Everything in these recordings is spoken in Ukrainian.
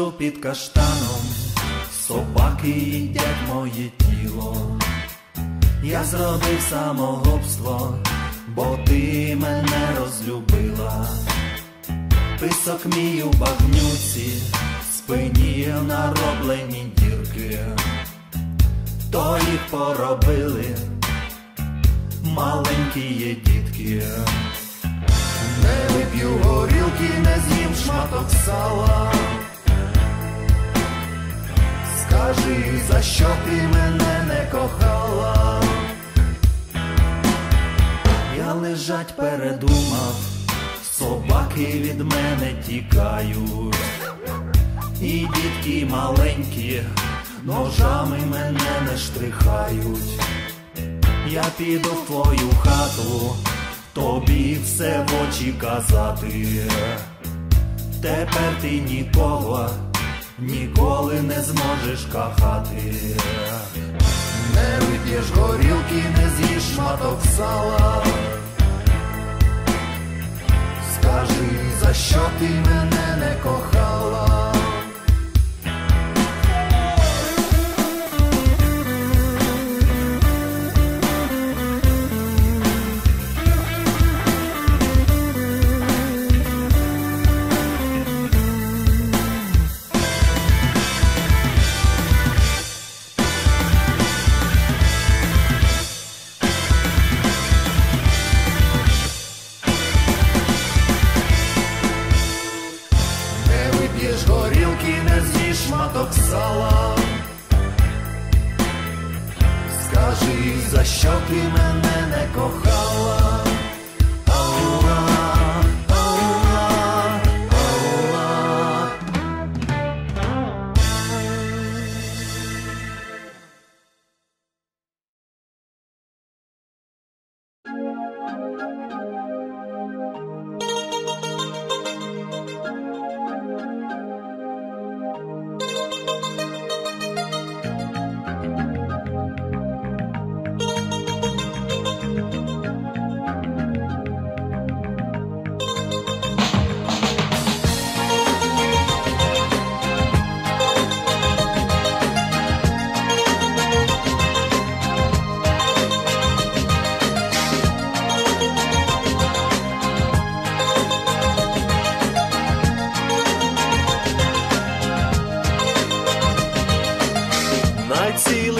лежу під каштаном, собаки їдять моє тіло. Я зробив самогубство, бо ти мене розлюбила. Писок мій у багнюці, в спині нароблені дірки, то їх поробили маленькі є дітки. Не вип'ю горілки, не з'їм шматок сала. Скажи, за що ти мене не кохала? Я лежать передумав, собаки від мене тікають, і дітки маленькі, ножами мене не штрихають. Я піду в твою хату, тобі все в очі казати. Тепер ти нікого ніколи не зможеш кохати. Не вип'єш горілки, не з'їш шматок сала. Скажи, за що ти мене не кохала? Шматок сала. Скажи, за що ти мене не кохала?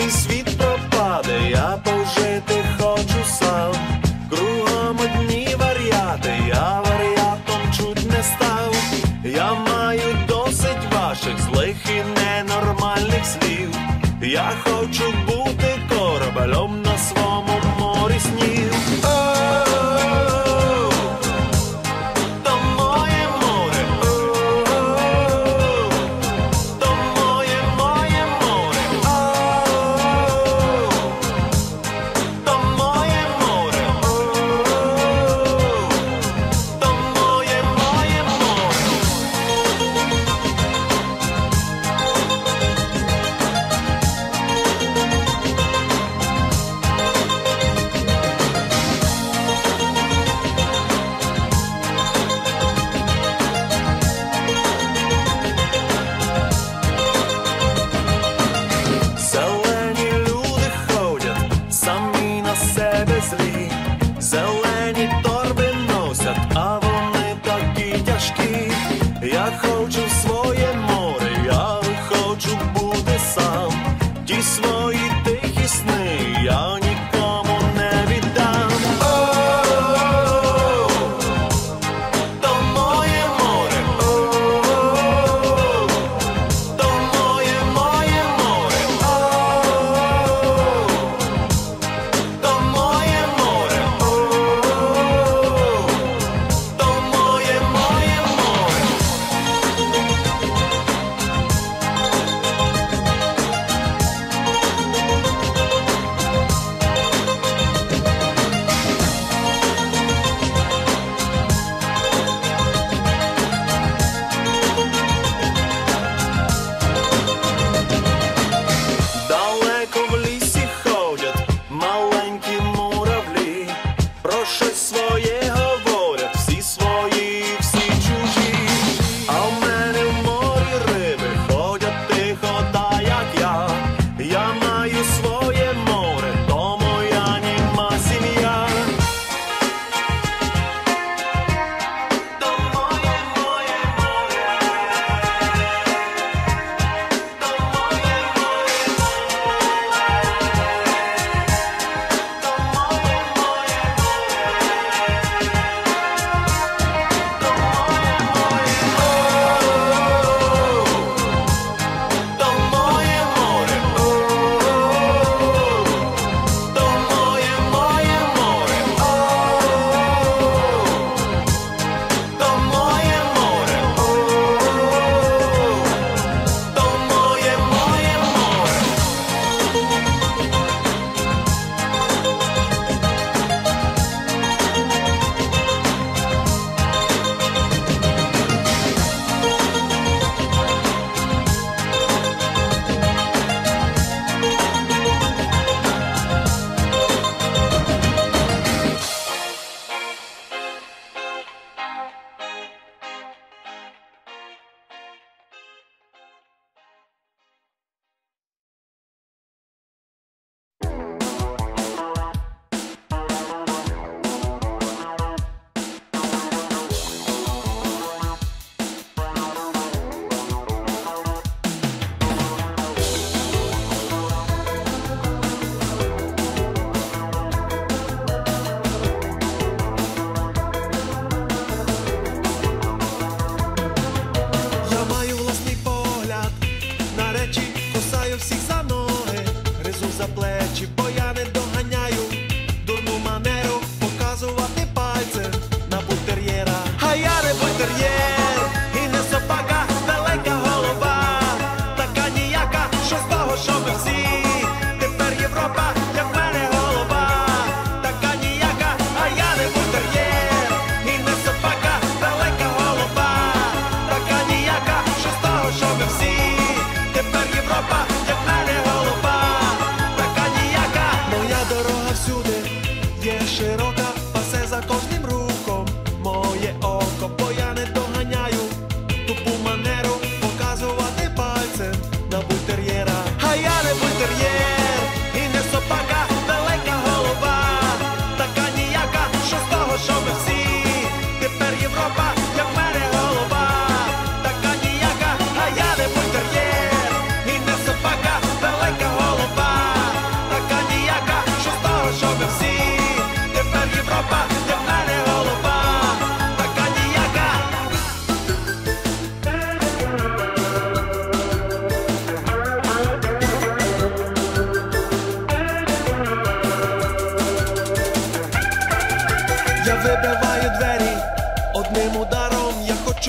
На цілий світ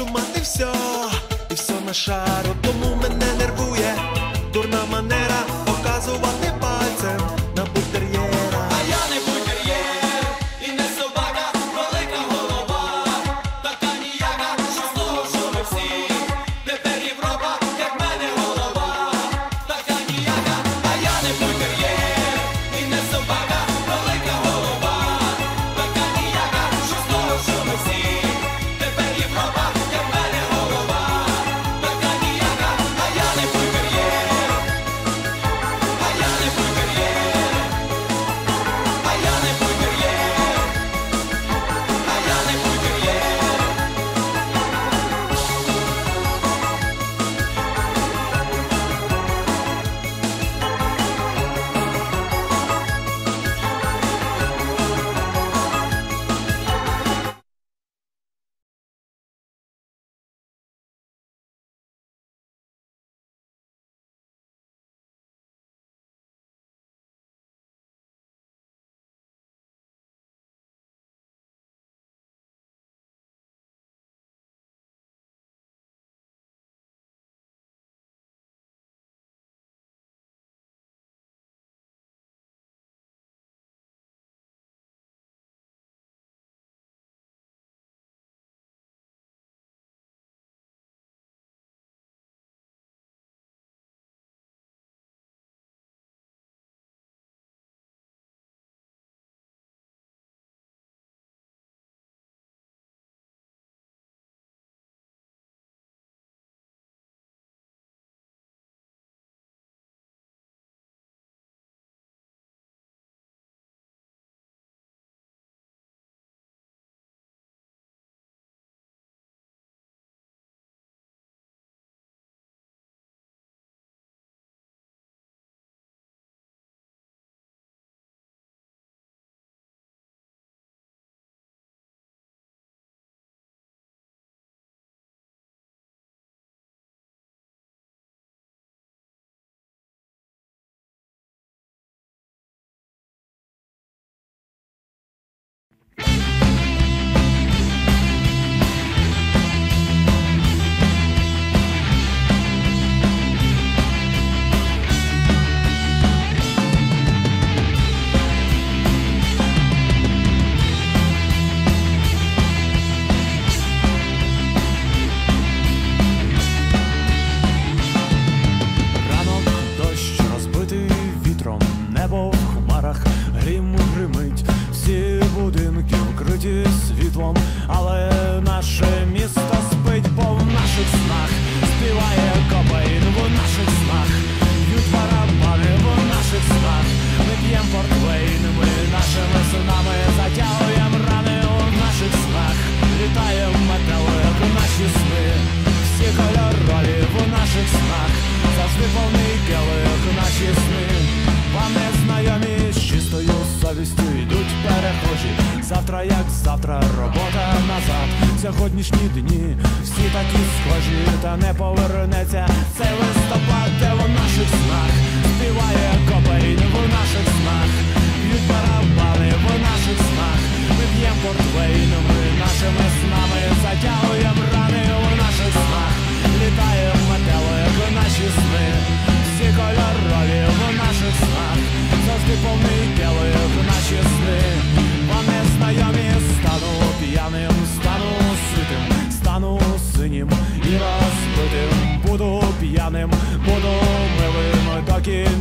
ума и все, и все наша Смішні дні, всі такі схожі, та не повернуть.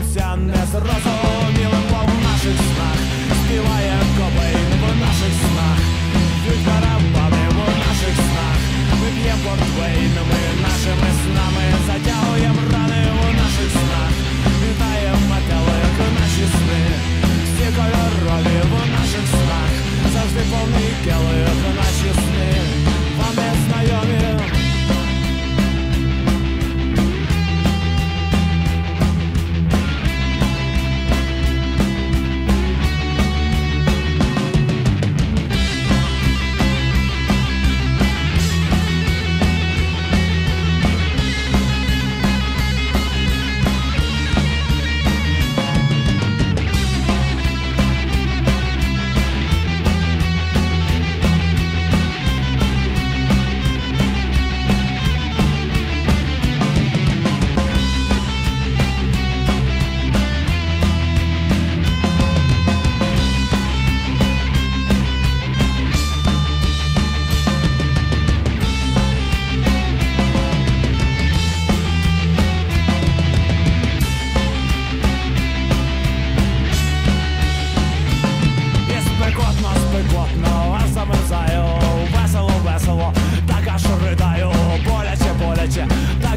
Conciencia a razón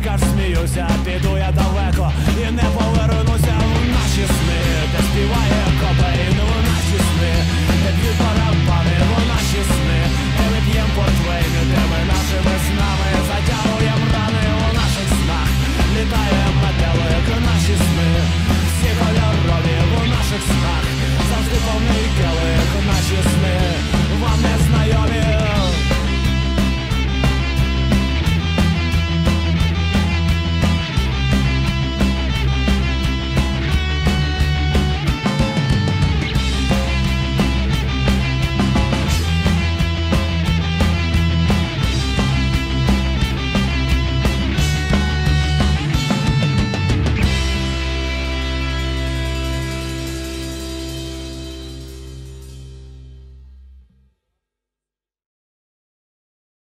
Як сміюся, піду я далеко і не повернуся в наші сни, де співає копейн, в наші сни, де п'ють барабани, в наші сни, де ми п'єм портвейн, де ми нашими снами затягуєм рани у наших снах, літає метелик, в наші сни, всі кольорові в наших снах, завжди повний келих, наші сни.